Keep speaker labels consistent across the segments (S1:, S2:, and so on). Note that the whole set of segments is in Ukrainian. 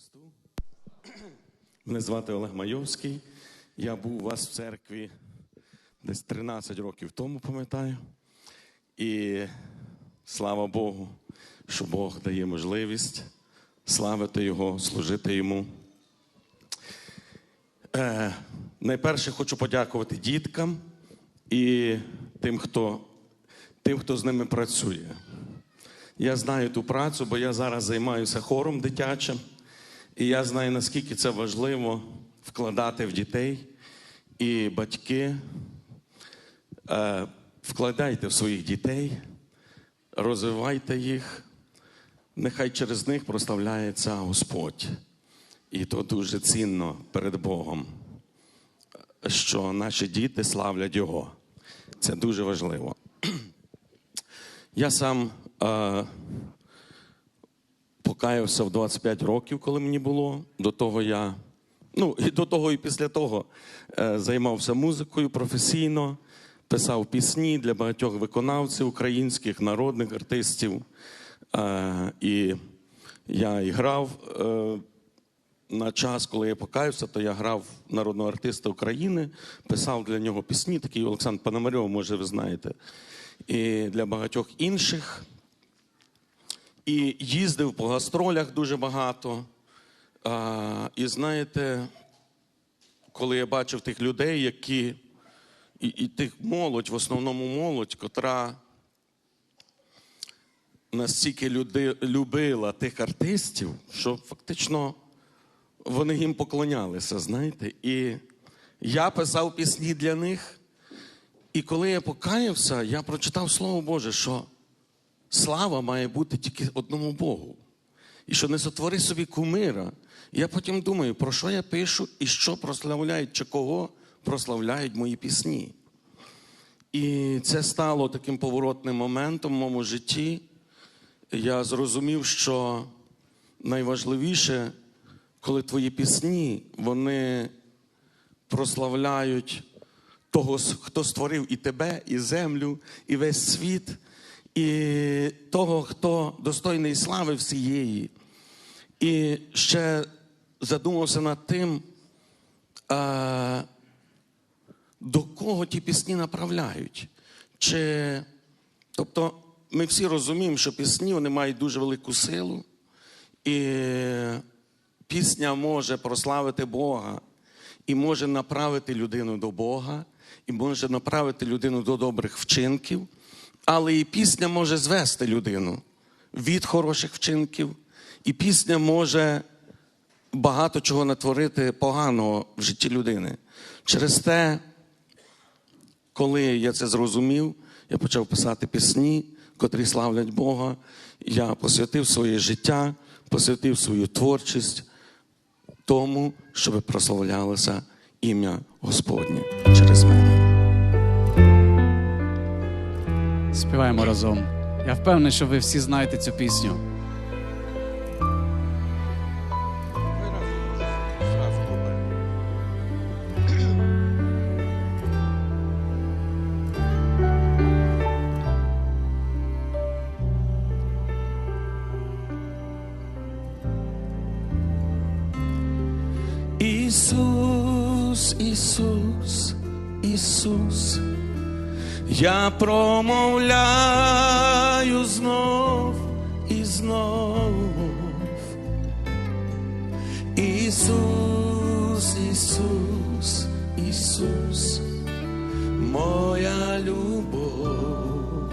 S1: Христу. Мене звати Олег Майовський. Я був у вас в церкві десь 13 років тому, пам'ятаю. І слава Богу, що Бог дає можливість славити Його, служити Йому. Е, найперше хочу подякувати діткам і тим, хто, тим, хто з ними працює. Я знаю ту працю, бо я зараз займаюся хором дитячим, і я знаю, наскільки це важливо вкладати в дітей і батьки. Е, вкладайте в своїх дітей, розвивайте їх, нехай через них прославляється Господь. І то дуже цінно перед Богом, що наші діти славлять Його. Це дуже важливо. Я сам е, покаявся в 25 років, коли мені було. До того я, ну і до того, і після того е, займався музикою професійно, писав пісні для багатьох виконавців, українських народних артистів. Е, і я і грав. Е, на час, коли я покаявся, то я грав народного артиста України, писав для нього пісні, такий Олександр Пономарьов, може, ви знаєте, і для багатьох інших. І їздив по гастролях дуже багато. А, і знаєте, коли я бачив тих людей, які і, і тих молодь, в основному молодь, котра настільки люди, любила тих артистів, що фактично вони їм поклонялися, знаєте. І я писав пісні для них. І коли я покаявся, я прочитав Слово Боже, що слава має бути тільки одному Богу. І що не сотвори собі кумира. Я потім думаю, про що я пишу і що прославляють, чи кого прославляють мої пісні. І це стало таким поворотним моментом в моєму житті. Я зрозумів, що найважливіше, коли твої пісні, вони прославляють того, хто створив і тебе, і землю, і весь світ, і того, хто достойний слави всієї. І ще задумався над тим, а, до кого ті пісні направляють. Чи... Тобто ми всі розуміємо, що пісні вони мають дуже велику силу, і пісня може прославити Бога, і може направити людину до Бога, і може направити людину до добрих вчинків, але і пісня може звести людину від хороших вчинків, і пісня може багато чого натворити поганого в житті людини. Через те, коли я це зрозумів, я почав писати пісні, котрі славлять Бога. Я посвятив своє життя, посвятив свою творчість тому, щоб прославлялося ім'я Господнє через мене.
S2: Співаємо разом. Я впевнений, що ви всі знаєте цю пісню.
S1: Ісус, Ісус, Ісус, я промовляю знов і знов. Ісус, Ісус, Ісус, моя любов.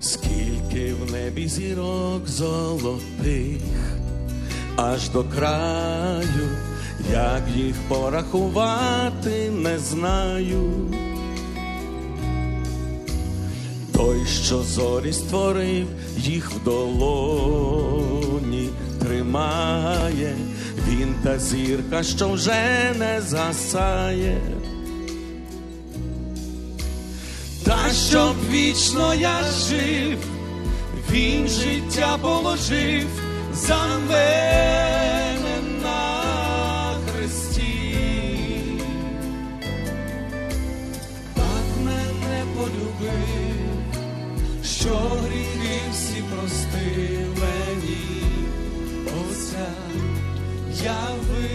S1: Скільки в небі зірок золотих, аж до краю, як їх порахувати, не знаю. Той, що зорі створив, їх в долоні тримає, він та зірка, що вже не згасає. Та щоб вічно я жив, він життя положив за мене Що гріх простив мені, Отця яви.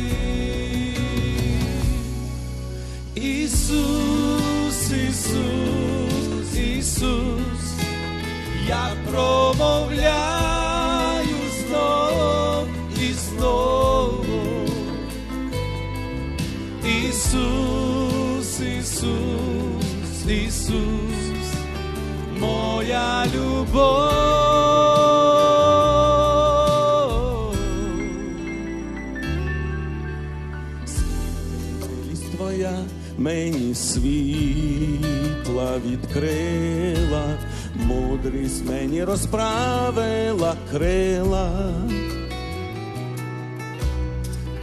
S1: Ісус, Ісус, Ісус, я промовляю знов і знов. Ісус, Ісус, Ісус, моя любов.
S3: Милість твоя мені світла відкрила, мудрість мені розправила крила.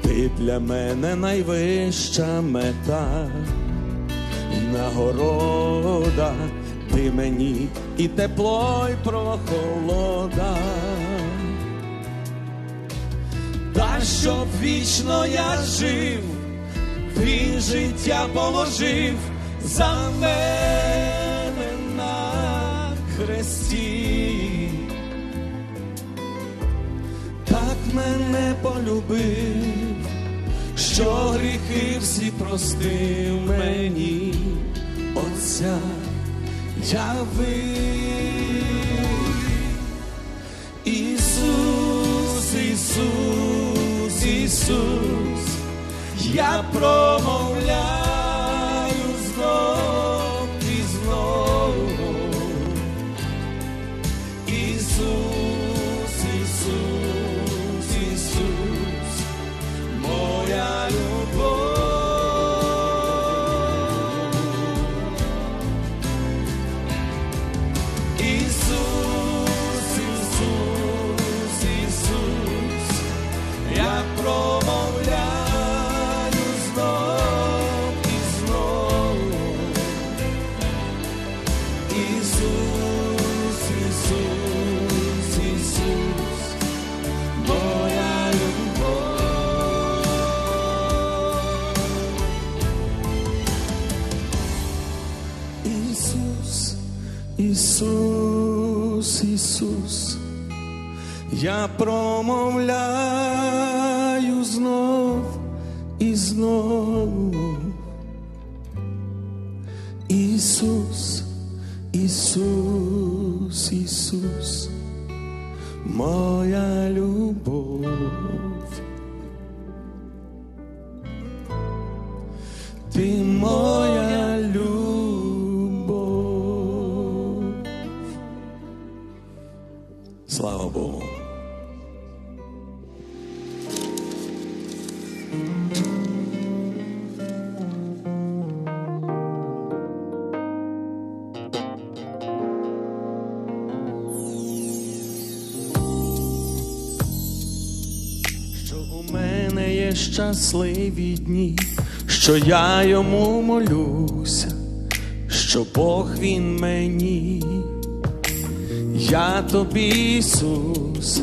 S3: Ти для мене найвища мета, нагорода, ти мені і тепло, і прохолода.
S1: Та щоб вічно я жив, він життя положив за мене на хресті. Так мене полюбив, що гріхи всі простив мені, Отця явив. Ісус, Ісус, Ісус, я промовляю Ісус, Ісус, я промовляю знов і знов. Ісус, Ісус, Ісус, моя любов.
S3: Щасливі дні, що я йому молюся, що Бог він мені, я тобі, Ісус,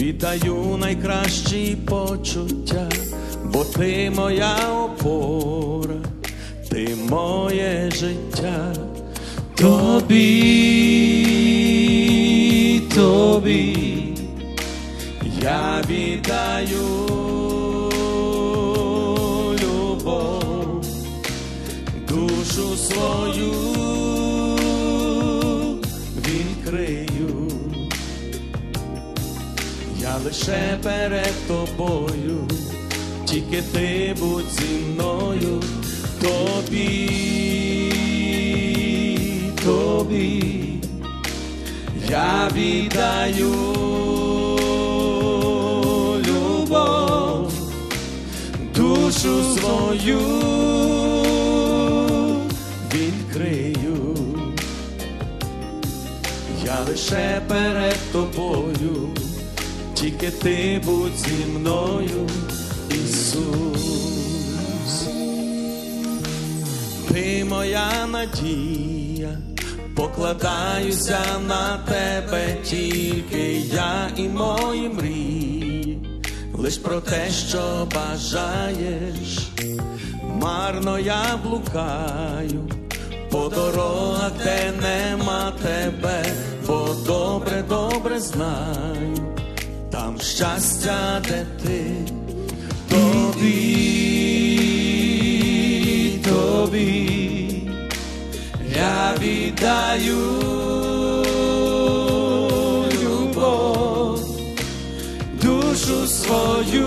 S3: віддаю найкращі почуття, бо ти моя опора, ти моє життя,
S1: Тобі, тобі,
S3: я віддаю тобою, тільки ти будь зі мною, тобі, тобі я віддаю любов, душу свою відкрию, я лише перед тобою, тільки ти будь зі мною, Ісус. Ти моя надія, покладаюся на тебе тільки я і мої мрії, лиш про те, що бажаєш, марно я блукаю по дорогах,
S1: віддаю любов, душу свою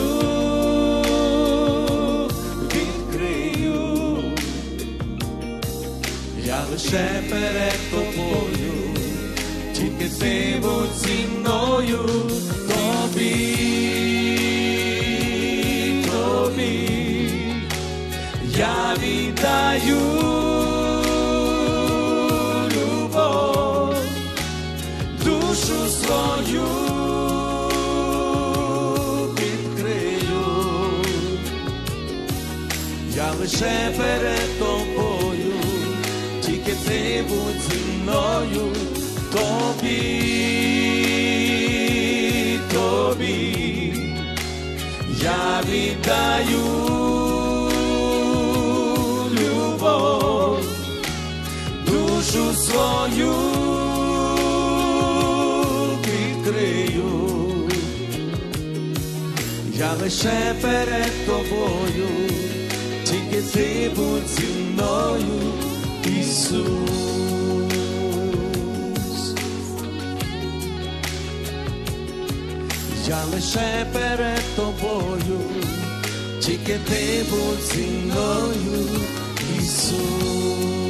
S1: будь зі мною, тобі, тобі, я віддаю любов, душу свою відкрию. Я лише перед тобою, тільки ти будь зі мною, Ісус. Я лише перед тобою, тільки ти будь зі мною, Ісус.